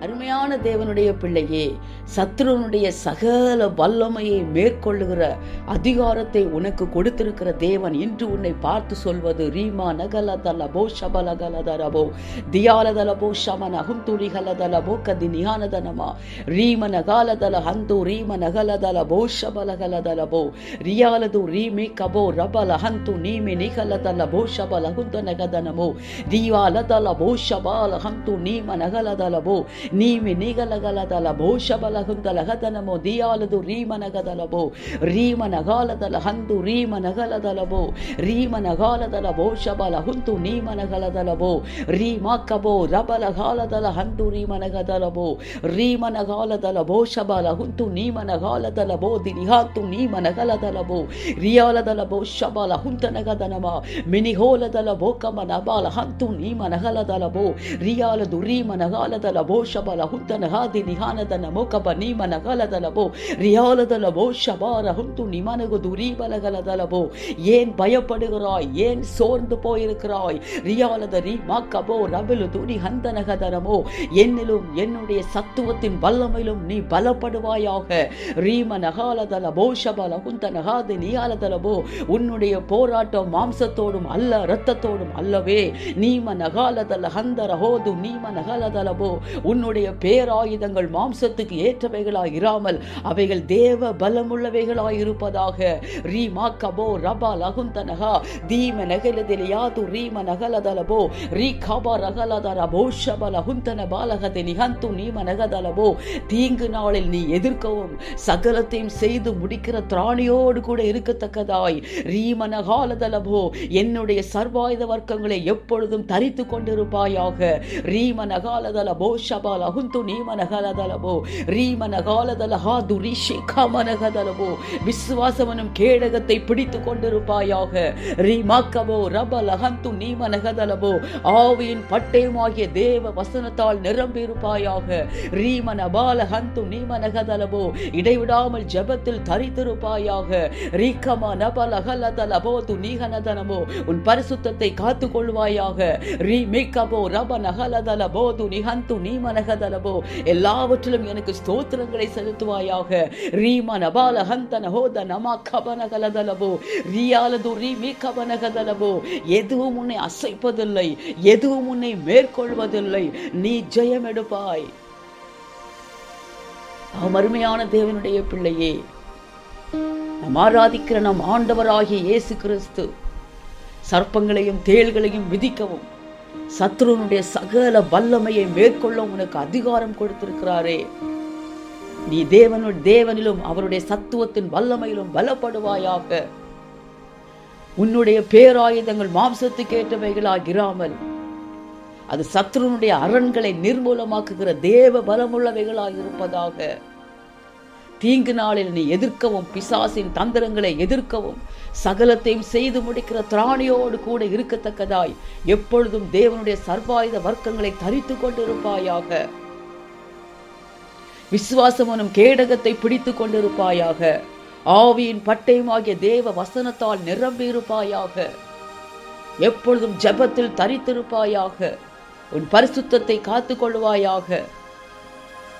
அருமையான தேவனுடைய பிள்ளையே சத்ருவனுடைய சகல வல்லமையை மேற்கொள்ளுகிற அதிகாரத்தை உனக்கு கொடுத்திருக்கிற தேவன் இன்று உன்னை பார்த்து சொல்வது ரீமா நகலதலபோ ஷபலகலதலபோ தியாலதலபோ ஷமன் அகும் துளிகலதலபோ கதி நியானதனமா ரீம நகாலதல ஹந்து ரீம நகலதலபோ ஷபலகலதலபோ ரியாலது ரீமி கபோ ரபல ஹந்து நீமி நிகலதலபோ ஷபலகுந்தனகதனமோ தியாலதலபோ ஷபால ஹந்து நீம நகலதலபோ నీమి నీగలగలదలభో శబలహుంగలహదనమో దియాలదు రీమనగదలభో ರೀಮನಗಾಲದಲ ಹಂದು ರೀಮನಗಲದಲಬೋ ರೀಮನಗಾಲದಲಭೋ ಶಬಲ ಹುಂತು ನೀಮನಗಲದಲಬೋ, ರೀಮಾಕಬೋ, ರಬಲಗಾಲದಲ ಹಂದು ರೀಮನಗದಲಬೋ ರೀಮನಗಾಲದಲಭೋ ಶಬಲ ಹುಂತು ನೀಮನಗಾಲದಲಭೋ ದಿರಿಹಾತು ನೀಮನಗಲದಲಬೋ ರಿಯಾಲದಲಭೋ ಶಬಲ ಹುಂತನಗದನಮ ಕಮನ ಬಾಲ ಹಂತು ನೀಮನಗಲದಲ ನೀಮನಗಲದಲಭೋ ರಿಯಾಲದು ರೀಮನಗಾಲದಲ ರೀಮನಗಾಲದಲಭೋ ನಗಾಲದಲಭೋ ಶಬಲಹುಂತ ನಗಾದಿ ನಿಹಾನದನಮೋ ಕಬ ನೀಮ ನಗಲದಲಭೋ ரியாலதலபோ ஷபாரஹுந்து நிமனகுது ரீபலகலதலபோ ஏன் பயப்படுகிறாய் ஏன் சோர்ந்து போயிருக்கிறாய் ரியாலத ரீ மாக்கபோ ரபிலு துரி ஹந்தனகதரமோ என்னிலும் என்னுடைய சத்துவத்தின் வல்லமையிலும் நீ பலப்படுவாயாக ரீம நகாலதலபோ ஷபலகுந்த நகாது நியாலதலபோ உன்னுடைய போராட்டம் மாம்சத்தோடும் அல்ல இரத்தத்தோடும் அல்லவே நீம நகாலதல ஹந்தர ஹோது நீம நகலதலபோ உன்னுடைய பேராயுதங்கள் மாம்சத்துக்கு ஏற்றவைகளாய் இராமல் அவைகள் தேவ பலமுள்ளவைகளாய் இருப்பதாக ரீமா கபோ ரபா லகுந்தனகா தீம நகலதில் யாது ரீம நகலதலபோ ரீ கபா ரகலதர போஷப லகுந்தன பாலகதி நிகந்து நீம நகதலபோ. தீங்கு நாளில் நீ எதிர்க்கவும் சகலத்தையும் செய்து முடிக்கிற திராணியோடு கூட இருக்கத்தக்கதாய். ரீம நகாலதலபோ என்னுடைய சர்வாயுத வர்க்கங்களை எப்பொழுதும் தரித்து கொண்டிருப்பாயாக ரீம நகாலதலபோ ஷபா லகுந்து நீம நகலதலபோ ரீம நகாலதல ஹா துரிஷி கமனகதலபோ விசுவாசமனும் கேடகத்தை பிடித்து கொண்டிருப்பாயாக ரீமாக்கபோ ரப லகந்து நீ நகதலபோ ஆவியின் பட்டயமாகிய தேவ வசனத்தால் நிரம்பியிருப்பாயாக ரீம நபால ஹந்து நீ நகதலபோ இடைவிடாமல் ஜபத்தில் தரித்திருப்பாயாக ரீகமா நபல ஹலதலபோ து நீகனதனமோ உன் பரிசுத்தத்தை காத்து கொள்வாயாக ரீ மீக்கபோ ரப நகலதலபோ து நிகந்து மனக சகதலபோ எல்லாவற்றிலும் எனக்கு ஸ்தோத்திரங்களை செலுத்துவாயாக. ரீம நபால ஹந்த நகோத நமா கபனகலதலபோ ரியாலது ரீமி கபனகதலபோ. எதுவும் உன்னை அசைப்பதில்லை எதுவும் உன்னை மேற்கொள்வதில்லை நீ ஜெயம் எடுப்பாய் அவன் அருமையான தேவனுடைய பிள்ளையே நம் ஆராதிக்கிற நம் ஆண்டவராகிய இயேசு கிறிஸ்து சர்ப்பங்களையும் தேள்களையும் விதிக்கவும் சத்ருனுடைய சகல வல்லமையை மேற்கொள்ள உனக்கு அதிகாரம் கொடுத்திருக்கிறாரே. நீ தேவனு தேவனிலும் அவருடைய சத்துவத்தின் வல்லமையிலும் பலப்படுவாயாக. உன்னுடைய பேராயுதங்கள் மாம்சத்துக்கு ஏற்றவைகளாக இராமல் அது சத்ருனுடைய அரண்களை நிர்மூலமாக்குகிற தேவ பலமுள்ளவைகளாக இருப்பதாக. தீங்கு நாளில் நீ எதிர்க்கவும் பிசாசின் தந்திரங்களை எதிர்க்கவும் சகலத்தையும் செய்து முடிக்கிற திராணியோடு கூட இருக்கத்தக்கதாய். எப்பொழுதும் தேவனுடைய சர்வாயுத வர்க்கங்களை தரித்து கொண்டிருப்பாயாக. விசுவாசமனும் கேடகத்தை பிடித்து கொண்டிருப்பாயாக. ஆவியின் பட்டயமாகிய தேவ வசனத்தால் நிரம்பியிருப்பாயாக. எப்பொழுதும் ஜெபத்தில் தரித்திருப்பாயாக. உன் பரிசுத்தத்தை காத்துக் கொள்வாயாக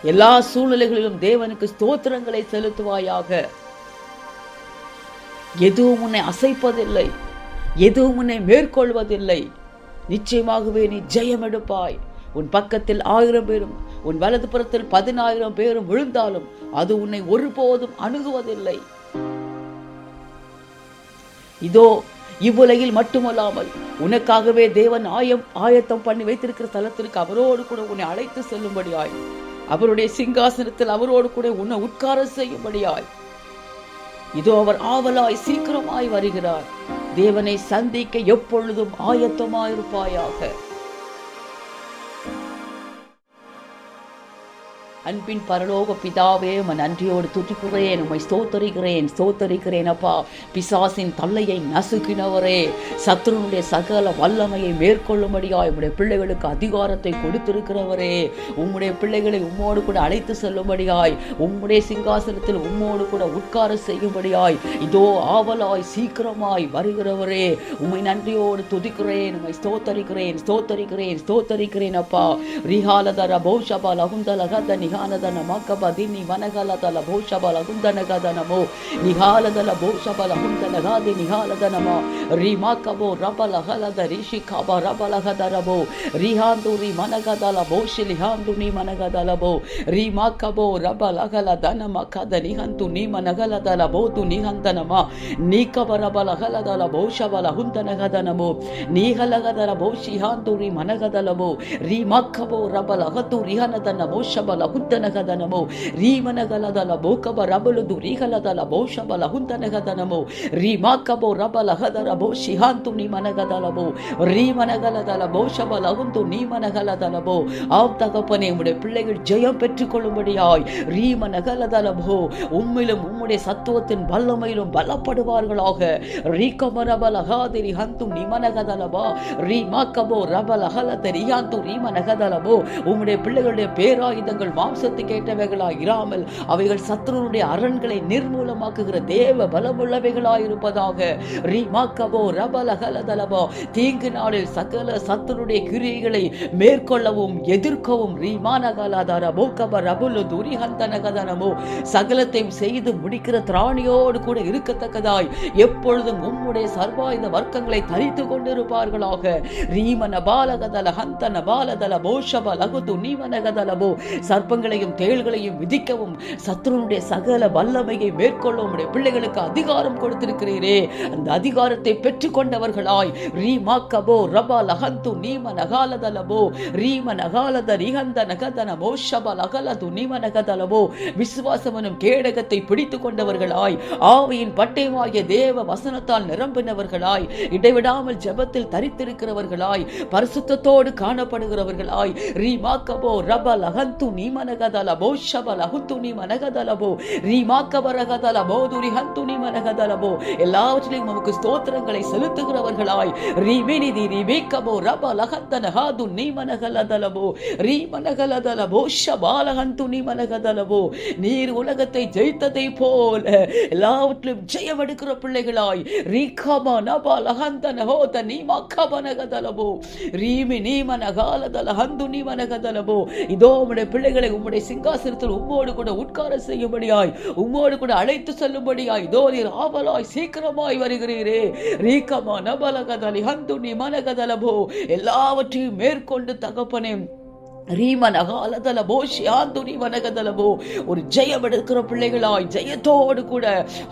எல்லா சூழ்நிலைகளிலும் தேவனுக்கு ஸ்தோத்திரங்களை செலுத்துவாயாக. எதுவும் உன்னை அசைப்பதில்லை. எதுவும் உன்னை மேற்கொள்வதில்லை. நிச்சயமாகவே நீ ஜெயம் எடுப்பாய். உன் பக்கத்தில் ஆயிரம் பேரும் உன் வலது புறத்தில் பதினாயிரம் பேரும் விழுந்தாலும் அது உன்னை ஒருபோதும் அணுகுவதில்லை. இதோ இவ்வுலகில் மட்டுமல்லாமல் உனக்காகவே தேவன் ஆயம் ஆயத்தம் பண்ணி வைத்திருக்கிற தலத்திற்கு அவரோடு கூட உன்னை அழைத்து செல்லும்படியாய். அவருடைய சிங்காசனத்தில் அவரோடு கூட உன்னை உட்கார செய்யும்படியாய். இதோ அவர் ஆவலாய் சீக்கிரமாய் வருகிறார். தேவனை சந்திக்க எப்பொழுதும் ஆயத்தமாயிருப்பாயாக. அன்பின் பரலோக பிதாவே உம்மை நன்றியோடு துதிக்கிறேன் உமை ஸ்தோத்தரிக்கிறேன் ஸ்தோத்தரிக்கிறேன் அப்பா. பிசாசின் தள்ளையை நசுக்கினவரே சத்ருனுடைய சகல வல்லமையை மேற்கொள்ளும்படியாய் உம்முடைய பிள்ளைகளுக்கு அதிகாரத்தை கொடுத்திருக்கிறவரே உம்முடைய பிள்ளைகளை உம்மோடு கூட அழைத்து செல்லும்படியாய் உம்முடைய சிங்காசனத்தில் உம்மோடு கூட உட்கார செய்யும்படியாய் இதோ ஆவலாய் சீக்கிரமாய் வருகிறவரே உம்மை நன்றியோடு துதிக்கிறேன் உம்மை ஸ்தோத்தரிக்கிறேன் ஸ்தோத்தரிக்கிறேன் ஸ்தோத்தரிக்கிறேன் அப்பா. ரிஹாலதர பௌஷப லகுந்தலகத ನಿಧಾನದನ ಮಗ್ಗಬ ದಿನಿ ಮನಗಲದಲ ಭೋಷಬಲ ಹುಂದನಗದ ನಮೋ ನಿಘಾಲದಲ ಭೋಷಬಲ ಹುಂದನಗಾದಿ ನಿಘಾಲದ ನಮ. ರಿ ಮಾಕಬೋ ರಬಲ ಹಲದ ರಿಷಿ ಕಬ ರಬಲ ಹದರಬೋ ರಿಹಾಂದು ರಿ ಮನಗದಲ ಭೋಷಿ ಲಿಹಾಂದು ನಿ ಮನಗದಲಬೋ ರಿ ಮಾಕಬೋ ರಬಲ ಹಲ ದನ ಮಕದ ನಿಹಂತು ನಿ ಮನಗಲದಲ ಬೋತು ನಿಹಂತನಮ ನೀಕಬರ ಬಲ ಹಲದಲ ಭೋಷಬಲ ಹುಂದನಗದನಮೋ ನೀಹಲಗದರ ಹಾಂದು ರಿ ಮನಗದಲಬೋ ರಿ ಮಕ್ಕಬೋ ರಬಲ ಹತು ರಿಹನದನ ಬಲ ಹುಂದ ಹುಂತನಗದನಮೋ ರೀಮನಗಲದಲ ಬೋಕಬ ರಬಲುದು ರೀಹಲದಲ ಭೌಷಬಲ ಹುಂತನಗದನಮೋ ರೀ ಮಾಕಬೋ ರಬಲಗದರ ಭೌಷಿಹಾಂತು ನೀ மனகதலபோ ரீமனகலதல பௌஷபல உந்து நீமனகலதலபோ ஆம் தகப்பனே உம்முடைய பிள்ளைகள் ஜெயம் பெற்றுக்கொள்ளும்படியாய் ரீமனகலதலபோ உம்மிலும் உம்முடைய சத்துவத்தின் வல்லமையிலும் பலப்படுவார்களாக ரீகமரபலகாதிரி ஹந்தும் நிமனகதலபா ரீமாக்கபோ ரபலகலத ரியாந்து ரீமனகதலபோ உம்முடைய பிள்ளைகளுடைய பேராயுதங்கள் மாம்சத்துக்கேற்றவைகளாய் இராமல் அவைகள் சத்துருனுடைய அரண்களை நிர்மூலமாக்குகிற தேவ பலமுள்ளவைகளாய் இருப்பதாக ரீமாக்கபோ ரபலகலதலபோ தீங்கு நாளில் சகல சத்துருடைய கிரியைகளை மேற்கொள்ளவும் எதிர்க்கவும் ரீமானகலாதாரமோ கப ரபுலு துரிஹந்தனகதனமோ சகலத்தையும் செய்து முடிக்கிற திராணியோடு கூட இருக்கத்தக்கதாய் எப்பொழுதும் உம்முடைய சர்வாயுத வர்க்கங்களை தரித்து கொண்டிருப்பார்களாக. ரீமன பாலகதல ஹந்தன பாலதல போஷப லகுது நீமனகதலபோ சர்ப்பங்களையும் தேள்களையும் விதிக்கவும் சத்ருனுடைய சகல வல்லமையை மேற்கொள்ள உம்முடைய பிள்ளைகளுக்கு அதிகாரம் கொடுத்திருக்கிறீரே. அந்த அதிகாரத்தை பெற்றுக்கொண்டவர்களாய் ரீமாக்கபோ ரபா லஹந்து நீம நகாலதலபோ ரீம நகாலத ரிஹந்த நகதன மோஷப லகலது நீம நகதலபோ விசுவாசமனும் கேடகத்தை பிடித்து கொண்டவர்களாய் ஆவியின் பட்டயமாகிய தேவ வசனத்தால் நிரம்பினவர்களாய் இடைவிடாமல் ஜபத்தில் தரித்திருக்கிறவர்களாய் பரிசுத்தத்தோடு காணப்படுகிறவர்களாய் ரீமாக்கபோ ரப லஹந்து நீம ஷப லஹுந்து நீமனகதலபோ ரீமாக்கபரகதல போதுரி ஹந்துனி மனகதலபோ எல்லாவற்றிலையும் நமக்கு ஸ்தோத்திரங்களை செலுத்துகிறவர்களாய். ரீமினிதி ரிபேக்கபோ ரப லஹந்தன ஹாது நீமனகலதலபோ ரீமனகலதலபோ ஷபாலஹந்து மனகதலபோ நீர் உலகத்தை ஜெயித்ததை போல எல்லாவற்றிலும் ஜெயம் எடுக்கிற பிள்ளைகளாய். ரீகம நப லஹந்தன ஹோத நீமக்கபனகதலபோ ரீமி நீமனகாலதல ஹந்துனி நீமனகதலபோ இதோ உடைய பிள்ளைகளை உம்முடைய சிங்காசனத்தில் உம்மோடு கூட உட்கார செய்யும்படியாய் உம்மோடு கூட அழைத்து செல்லும்படியாய் இதோ நீர் ஆவலாய் சீக்கிரமாய் வருகிறீரே. ரீகமா நபலகதலி ஹந்து நீ மனகதலபோ எல்லாவற்றையும் மேற்கொண்டு தகப்பனே ரீமனகாலதலபோ ஷியாந்துரி வனகதலபோ ஒரு ஜெயம் எடுக்கிற பிள்ளைகளாய் ஜெயத்தோடு கூட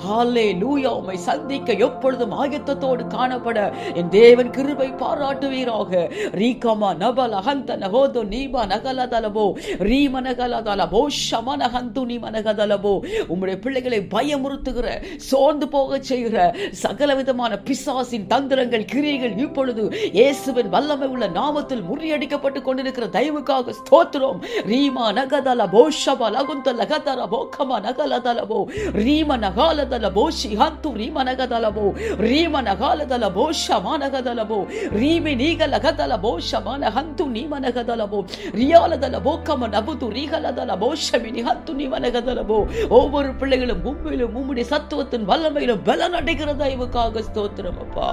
ஹாலே லூயா உமை சந்திக்க எப்பொழுதும் ஆயத்தத்தோடு காணப்பட. என் தேவன் கிருபை பாராட்டுவீராக. ரீகமா நபல ஹந்த நகோதோ நீபா நகலதலபோ ரீமனகலதலபோ ஷமனஹந்து நீமனகதலபோ உம்முடைய பிள்ளைகளை பயமுறுத்துகிற சோர்ந்து போக செய்கிற சகல விதமான பிசாசின் தந்திரங்கள் கிரியைகள் இப்பொழுது இயேசுவின் வல்லமை உள்ள நாமத்தில் முறியடிக்கப்பட்டு கொண்டிருக்கிற தயவுக்காக ஸ்தோத்திரம் ரீமா நகதல போஷப லகுந்த லகதல போக்கம நகலதலபோ ரீம நகாலதல போஷி ஹந்து ரீம நகதலபோ ரீம நகாலதல போஷம நகதலபோ ரீமி நீக லகதல போஷம ஹந்து நீம நகதலபோ ரியாலதல போக்கம நபுது ரீகலதல போஷமி நிஹந்து நீம நகதலபோ ஒவ்வொரு பிள்ளைகளும் உண்மையிலும் உம்முடைய சத்துவத்தின் வல்லமையிலும் பலன் அடைகிற தயவுக்காக ஸ்தோத்திரம் அப்பா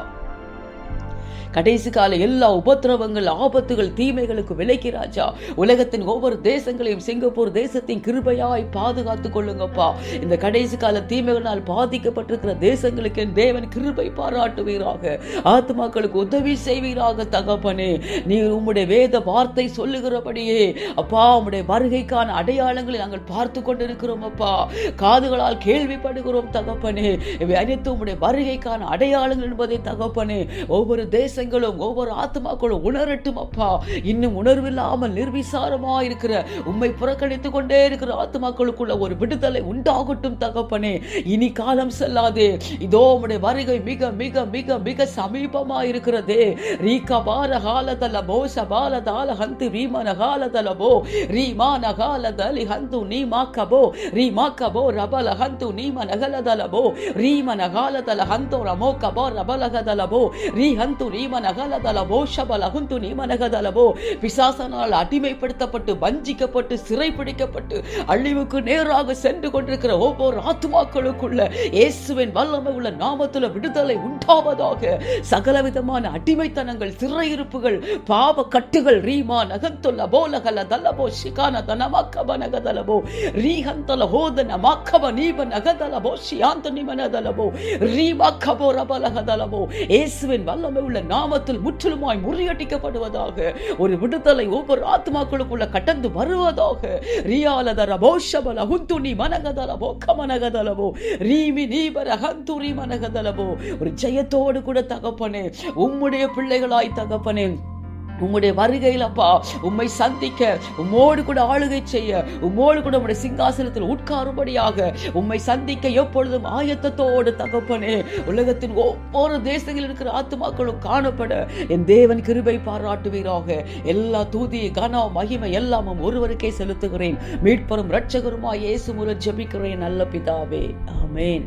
கடைசி கால எல்லா உபத்திரவங்கள் ஆபத்துகள் தீமைகளுக்கு விலைக்கு ராஜா. உலகத்தின் ஒவ்வொரு தேசங்களையும் சிங்கப்பூர் தேசத்தின் கிருபையாய் பாதுகாத்து கொள்ளுங்கப்பா. இந்த கடைசி கால தீமைகளால் பாதிக்கப்பட்டிருக்கிற தேசங்களுக்கு தேவன் கிருபை பாராட்டுவீராக. ஆத்மாக்களுக்கு உதவி செய்வீராக தகப்பனே. நீர் உம்முடைய வேத வார்த்தை சொல்லுகிறபடியே. அப்பா உம்முடைய வருகைக்கான அடையாளங்களை நாங்கள் பார்த்து கொண்டிருக்கிறோம் அப்பா. காதுகளால் கேள்விப்படுகிறோம் தகப்பனே. இவை அனைத்து உம்முடைய வருகைக்கான அடையாளங்கள் என்பதை தகப்பனே. ஒவ்வொரு தேசங்களும் ஒவ்வொரு ஆத்மாக்களும் உணரட்டும் அப்பா. இன்னும் உணர்வில்லாமல் நிர்விசாரமா இருக்கிற உண்மை புறக்கணித்து கொண்டே இருக்கிற ஆத்மாக்களுக்குள்ள ஒரு விடுதலை உண்டாகட்டும் தகப்பனே. இனி காலம் செல்லாதே. இதோ உடைய வருகை மிக மிக மிக மிக சமீபமா இருக்கிறதே. ரீகா பால காலதலபோ சபால தால ஹந்து ரீமன காலதலபோ ரீமான காலதலி ஹந்து நீமா கபோ ரீமா கபோ ரபல ஹந்து நீம நகலதலபோ ரீமன காலதல ஹந்தோ ரமோ கபோ ரபலகதலபோ ரீ ஹந்து ரீ நகலதலபோ பிசாசனால் அடிமைப்படுத்தப்பட்டு வஞ்சிக்கப்பட்டு சிறைப்பிடிக்கப்பட்டு அழிவுக்கு நேராக சென்று கொண்டிருக்கிற ஒவ்வொரு ஆத்மாக்களுக்குள்ள இயேசுவின் வல்லமை உள்ள நாமத்துல விடுதலை உண்டாவதாக சகலவிதமான அடிமைத்தனங்கள் சிறையிருப்புகள் பாவ கட்டுகள் ரீமா நகந்துள்ள போலகல தல்லபோ சிகான தனமாக்கப நகதலபோ ரீகந்தல ஹோதன மக்கப நீப நகதலபோ ஷியாந்த நிமனதலபோ ரீமாக்கபோ ரபலகதலபோ இயேசுவின் வல்லமை உள்ள நாமத்தில் முற்றிலுமாய் முறியடிக்கப்படுவதாக ஒரு விடுதலை ஒவ்வொரு ஆத்மாக்களுக்குள்ள கடந்து வருவதாக. ரியாலதர போஷபல ஹுந்துனி மனகதலவோ கமனகதலவோ ரீமி நீபர ஹந்துரி மனகதலவோ ஒரு ஜெயத்தோடு கூட தகப்பனே உம்முடைய பிள்ளைகளாய் தகப்பனே உம்முடைய வருகையில் அப்பா உம்மை சந்திக்க உம்மோடு கூட ஆளுகை செய்ய உம்மோடு கூட உம்முடைய சிங்காசனத்தில் உட்காரும்படியாக உம்மை சந்திக்க எப்பொழுதும் ஆயத்தத்தோடு தகப்பனே உலகத்தின் ஒவ்வொரு தேசங்களில் இருக்கிற ஆத்துமாக்களும் காணப்பட என் தேவன் கிருபை பாராட்டுவீராக. எல்லா தூதி கனா மகிமை எல்லாமும் ஒருவருக்கே செலுத்துகிறேன். மீட்பரும் இரட்சகருமாய் இயேசு முறை ஜபிக்கிறேன் நல்ல பிதாவே. ஆமேன்.